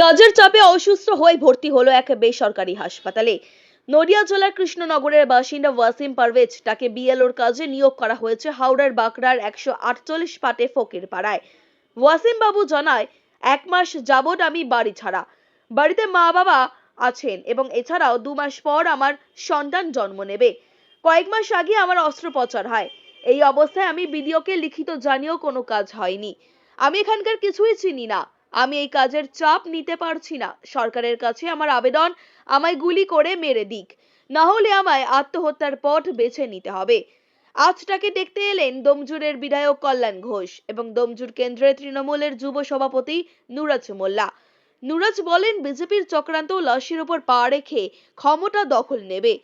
কাজের চাপে অসুস্থ হয়ে ভর্তি হলো এক বেসরকারি হাসপাতালে। নদিয়া জেলার কৃষ্ণনগরের বাসিন্দা ওয়াসিম পারভেজ তাকে বিএলওর কাজে নিয়োগ করা হয়েছে হাওড়ার বাঁকড়ার একশো আটচল্লিশ পাটে ফকির পাড়ায়। ওয়াসিম বাবু জানায়, এক মাস যাবৎ আমি বাড়ি ছাড়া। বাড়িতে মা বাবা আছেন এবং এছাড়াও দু মাস পর আমার সন্তান জন্ম নেবে। কয়েক মাস আগে আমার অস্ত্রোপচার হয়। এই অবস্থায় আমি বিডিওকে লিখিত জানিয়েও কোনো কাজ হয়নি। আমি এখানকার কিছুই চিনি না। আমি এই কাজের চাপ নিতে পারছি না। সরকারের কাছে আমার আবেদন আমায় গুলি করে মেরে দিক। না হলে আমায় আত্মহত্যার পথ বেছে নিতে হবে। আজ তাকে দেখতে এলেন দমজুরের বিধায়ক কল্যাণ ঘোষ এবং দমজুর কেন্দ্রের তৃণমূলের যুব সভাপতি নুরাজ মোল্লা। নুরাজ বলেন, বিজেপির চক্রান্ত লাশের ওপর পা রেখে ক্ষমতা দখল নেবে।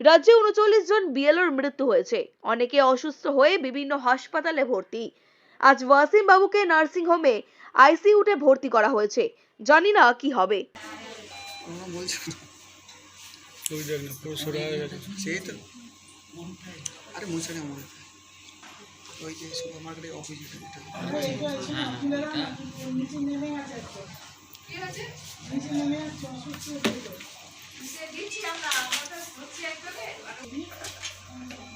রাজ্যে উনচল্লিশ জন বিএলওর মৃত্যু হয়েছে। অনেকে অসুস্থ হয়ে বিভিন্ন হাসপাতালে ভর্তি। আজ ওয়াসিম বাবুকে নার্সিং হোমে আইসিইউতে ভর্তি করা হয়েছে। জানি না কি হবে। ওই হয়ে।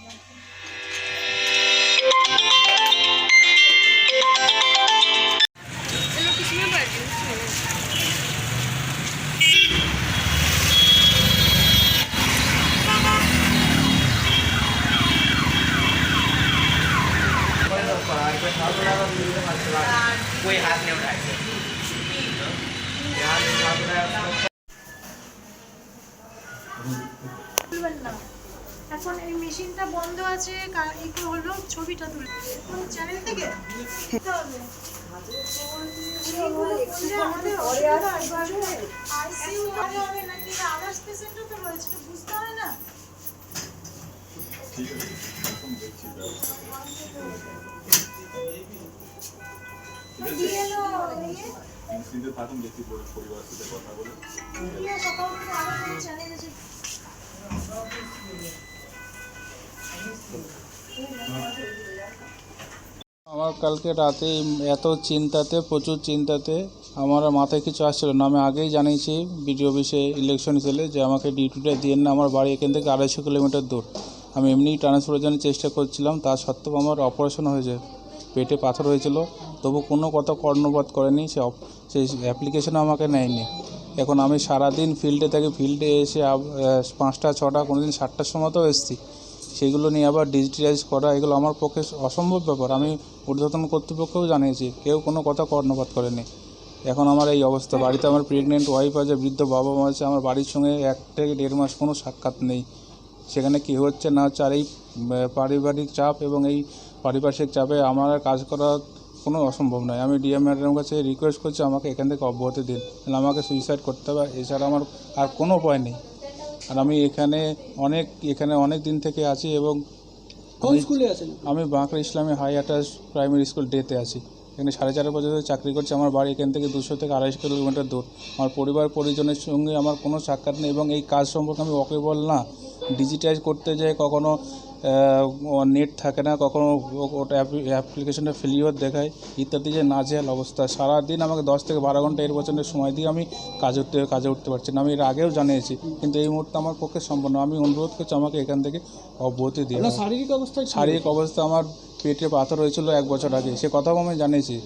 গেছে সেই তো আরে মুছে না মনে ওই যে সুপার এই মেশিনটা বন্ধ আছে একটু হলো? ছবিটা তুলে কোন চ্যানেল থেকে? বুঝতে হবে না? BLO ইয়ে, নিশ্চিন্তে থাকুন দেখি পরি- পরিবারের সাথে কথা বলে কালকে রাতে এত চিন্তাতে, প্রচুর চিন্তাতে আমার মাথায় কিছু আসছিল না। আমি আগেই জানিয়েছি বিডিও অফিসে ইলেকশন সেলে যে আমাকে ডিউটিটা দিয়ে না, আমার বাড়ি এখান থেকে আড়াইশো কিলোমিটার দূর। আমি এমনিই ট্রান্সফারের জন্য চেষ্টা করছিলাম, তা সত্ত্বেও আমার অপারেশন হয়েছে। পেটে পাথর হয়েছিল, তবু কোনো কথা কর্ণপাত করেনি, সে সেই অ্যাপ্লিকেশনও আমাকে নেয়নি। এখন আমি সারাদিন ফিল্ডে থাকি ফিল্ডে এসে পাঁচটা, ছটা কোনো দিন সাতটার সময়তেও এসেছি। সেগুলো নিয়ে আবার ডিজিটালাইজ করা, এগুলো আমার পক্ষে অসম্ভব ব্যাপার। আমি ঊর্ধ্বতন কর্তৃপক্ষকেও জানিয়েছি, কেউ কোনো কথা কর্ণপাত করেনি। এখন আমার এই অবস্থা। বাড়িতে আমার প্রেগনেন্ট ওয়াইফ আছে, বৃদ্ধ বাবা মা আছে, আমার বাড়ির সঙ্গে এক থেকে দেড় মাস কোনো সাক্ষাৎ নেই। সেখানে কী হচ্ছে না হচ্ছে, আর এই পারিবারিক চাপ এবং এই পারিপার্শ্বিক চাপে আমার কাজ করা কোনো অসম্ভব নয়। আমি ডিএম ম্যাডামের কাছে রিকোয়েস্ট করছি, আমাকে এখান থেকে অব্যাহতি দিন। আমাকে সুইসাইড করতে হবে। এছাড়া আমার আর কোনো উপায় নেই। আর আমি এখানে অনেক এখানে অনেক দিন থেকে আছি এবং কোন স্কুলে আছেন? আমি বাঁকড়া ইসলামী হাই আটাস প্রাইমারি স্কুল ডেতে আছি। এখানে সাড়ে চার বছর ধরে চাকরি করছি। আমার বাড়ি এখান থেকে দুশো থেকে আড়াইশো কিলোমিটার দূর। আমার পরিবার পরিজনের সঙ্গে আমার কোনো সাক্ষাৎ নেই এবং এই কাজ সম্পর্কে আমি ওকেবল না। ডিজিটাইজ করতে যাই কখনো। নেট থাকে না কখনো ওটা অ্যাপ্লিকেশনটা ফেলিওর দেখায় ইত্যাদি যে নাজেহাল অবস্থা। সারাদিন আমাকে দশ থেকে বারো ঘণ্টা এর বছরের সময় দিয়ে আমি কাজ উঠতে কাজে উঠতে পারছি না। আমি এর আগেও জানিয়েছি কিন্তু এই মুহূর্তে আমার পক্ষে সম্ভব না। আমি অনুরোধ করছি আমাকে এখান থেকে অব্যাহতি দিয়ে শারীরিক অবস্থা শারীরিক অবস্থা আমার পেটে পাথর হয়েছিল এক বছর আগে। সে কথাও আমি জানিয়েছি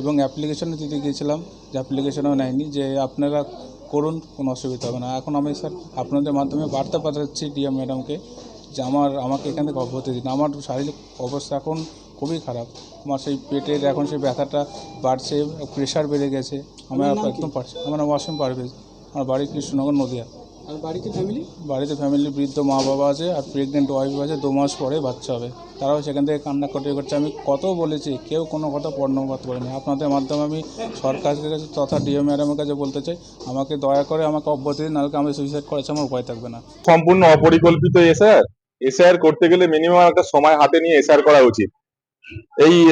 এবং অ্যাপ্লিকেশনে দিতে গিয়েছিলাম যে অ্যাপ্লিকেশনও নেয়নি যে আপনারা করুন কোনো অসুবিধা হবে না। এখন আমি স্যার আপনাদের মাধ্যমে বার্তা পাঠাচ্ছি ডিএম ম্যাডামকে যে আমার আমাকে এখান থেকে অব্যাহতি দিন। আমার শারীরিক অবস্থা এখন খুবই খারাপ। আমার সেই পেটের এখন সেই ব্যথাটা বাড়ছে প্রেশার বেড়ে গেছে। আমার? একদম পারছে আমার নাম অসীম পারভেজ। আমার বাড়ি কৃষ্ণনগর নদিয়া। আর বাড়িতে ফ্যামিলি বাড়িতে ফ্যামিলি বৃদ্ধ মা বাবা আছে আর প্রেগনেন্ট ওয়াইফ আছে দু মাস পরে বাচ্চা হবে। তারাও সেখান থেকে কান্না কটে করছে। আমি কত বলেছি কেউ কোনো কথা পর্ণপাত করেনি। আপনাদের মাধ্যমে আমি সরকারের কাছে তথা ডিএম ম্যাডামের কাছে বলতে চাই আমাকে দয়া করে আমাকে অব্যাহতি দিন নাহলে আমি সুইসাইড করেছে আমার উপায় থাকবে না। সম্পূর্ণ অপরিকল্পিত এসআর এসআর করতে গেলে মিনিমাম একটা সময় হাতে নিয়ে এসআর করা উচিত। এই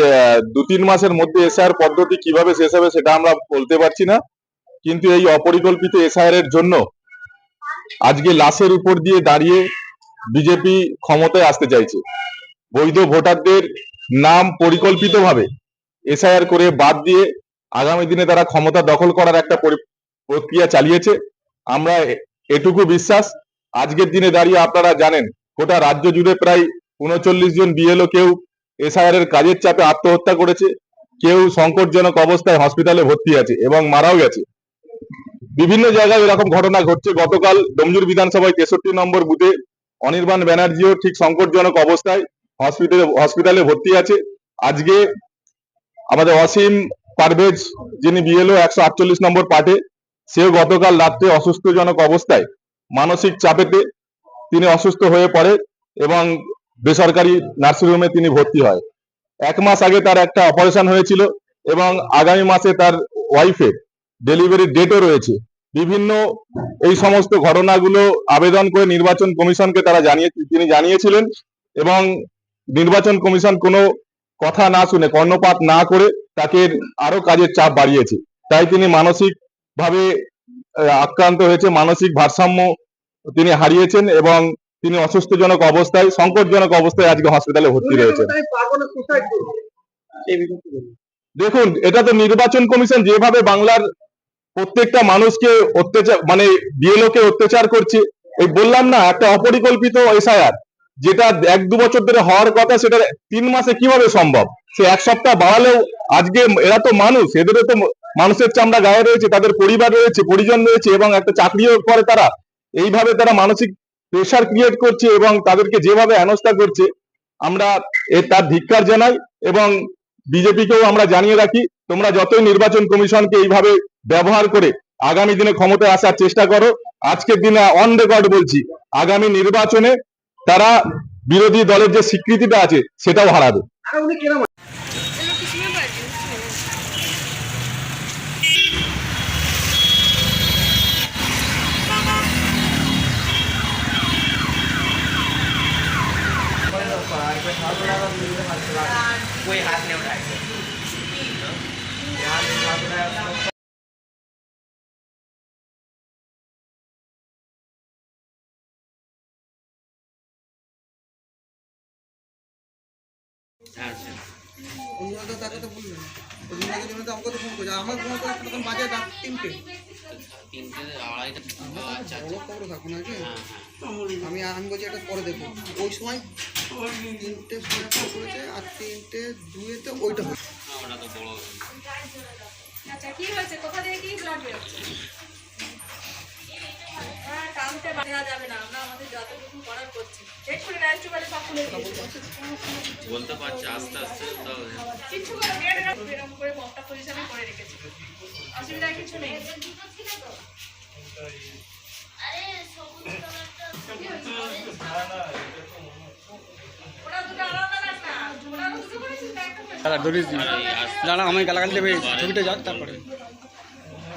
দু তিন মাসের মধ্যে এসআর পদ্ধতি কীভাবে শেষ হবে সেটা আমরা বলতে পারছি না। কিন্তু এই অপরিকল্পিত এসআর এর জন্য আজকে লাশের উপর দিয়ে দাঁড়িয়ে বিজেপি ক্ষমতায় আসতে চাইছে। বৈধ ভোটারদের নাম পরিকল্পিতভাবে এসআইআর করে বাদ দিয়ে আগামী দিনে তারা ক্ষমতা দখল করার একটা পরি- প্রক্রিয়া চালিয়েছে। আমরা এটুকু বিশ্বাস। আজকের দিনে দাঁড়িয়ে আপনারা জানেন গোটা রাজ্য জুড়ে প্রায় উনচল্লিশ জন বিএলও কেউ এসআইআর এর কাজের চাপে আত্মহত্যা করেছে, কেউ সংকটজনক অবস্থায় হসপিটালে ভর্তি আছে এবং মারাও গেছে। বিভিন্ন জায়গায় এরকম ঘটনা ঘটছে। গতকাল ডোমজুর বিধানসভায় তেষট্টি নম্বর বুথে অনির্বাণ ব্যানার্জিও ঠিক সংকটজনক অবস্থায় হসপিটালে হসপিটালে ভর্তি আছে। আজকে আমাদের অসীম পারভেজ যিনি বিএলও একশো আটচল্লিশ নম্বর পার্টে, সেও গতকাল রাত্রে অসুস্থজনক অবস্থায় মানসিক চাপেতে তিনি অসুস্থ হয়ে পড়ে এবং বেসরকারি নার্সিংহোমে তিনি ভর্তি হয়। এক মাস আগে তার একটা অপারেশন হয়েছিল এবং আগামী মাসে তার ওয়াইফের ডেলিভারি ডেটও রয়েছে। বিভিন্ন এই সমস্ত ঘটনাগুলো আবেদন করে নির্বাচন কমিশনকে তারা জানিয়ে, তিনি জানিয়েছিলেন এবং নির্বাচন কমিশন কোনো কথা না শুনে, কর্ণপাত না করে তাকে আরও কাজের চাপ বাড়িয়েছে। তাই তিনি মানসিক ভাবে আক্রান্ত হয়েছে, মানসিক ভারসাম্য তিনি হারিয়েছেন এবং তিনি অসুস্থজনক অবস্থায়, সংকটজনক অবস্থায় আজকে হসপিটালে ভর্তি রয়েছেন? দেখুন, এটা তো নির্বাচন কমিশন যেভাবে বাংলার প্রত্যেকটা মানুষকে অত্যাচার মানে বিএলও কে অত্যাচার করছে, এই বললাম না, একটা অপরিকল্পিত এসআইআর, যেটা এক দু বছর ধরে হওয়ার কথা, সেটা তিন মাসে কীভাবে সম্ভব সে এক সপ্তাহ বাড়ালেও আজকে এরা তো মানুষ, এদেরও তো মানুষের চামড়া গায়ে রয়েছে, তাদের পরিবার রয়েছে, পরিজন রয়েছে, এবং একটা চাকরিও করে তারা এইভাবে তারা মানসিক প্রেশার ক্রিয়েট করছে এবং তাদেরকে যেভাবে হেনস্থা করছে, আমরা এ তার ধিক্কার জানাই এবং বিজেপিকেও আমরা জানিয়ে রাখি, তোমরা যতই নির্বাচন কমিশনকে এইভাবে ব্যবহার করে আগামী দিনে ক্ষমতায় আসার চেষ্টা করো, আজকের দিনে অন রেকর্ড বলছি, আগামী নির্বাচনে তারা বিরোধী দলের যে স্বীকৃতিটা আছে, সেটাও হারাবে। উনি তো তাকে তো বলবেন অন্যরা জন্য তো আমাকে তো ফোন করছে। আমার ফোন করে তখন বাজে রাত তিনটে। তিনটে আড়াইটা আচ্ছা বড় খবর থাকুন আগে হ্যাঁ আমি আমি বলছি এটা পরে দেখব। ওই সময় তিনটে ফোন করেছে আর তিনটে দুয়েতে ওইটা হচ্ছে হ্যাঁ ওটা তো বড়। আচ্ছা কি হয়েছে? কোথা থেকে কি ব্লাড বেরোচ্ছে? হ্যাঁ যাবে না। আমরা আমাদের যতটুকু করার করছি। এক্ষুনি নাইট্রো বাড়ি সব খুলে বলতে পারছি আস্তে আস্তে কিচ্ছু করে বেড়ে রাখবে এরকম করে মপটা পজিশনে করে রেখেছি। অসুবিধা কিছু নেই। ওরা দুটো আলাদা না ওরা দুটো করেছিস একটা করেছিস? না। না আমি গালাগালি দেবে ছবিটা যাক তারপরে।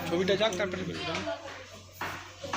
ছবিটা যাক তারপরে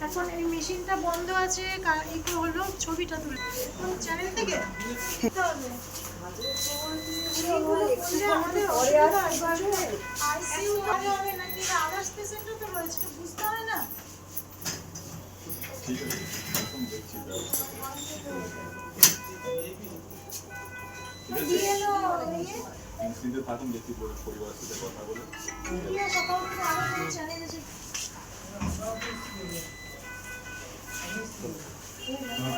এখন এই মেশিনটা বন্ধ আছে কা- একটু হলো ছবিটা তুলে চ্যানেল থেকে বুঝতে হয়। না দিয়ে এলো, ইয়ে, থাকুন দেখি পরিবারের সাথে কথা বলে 응.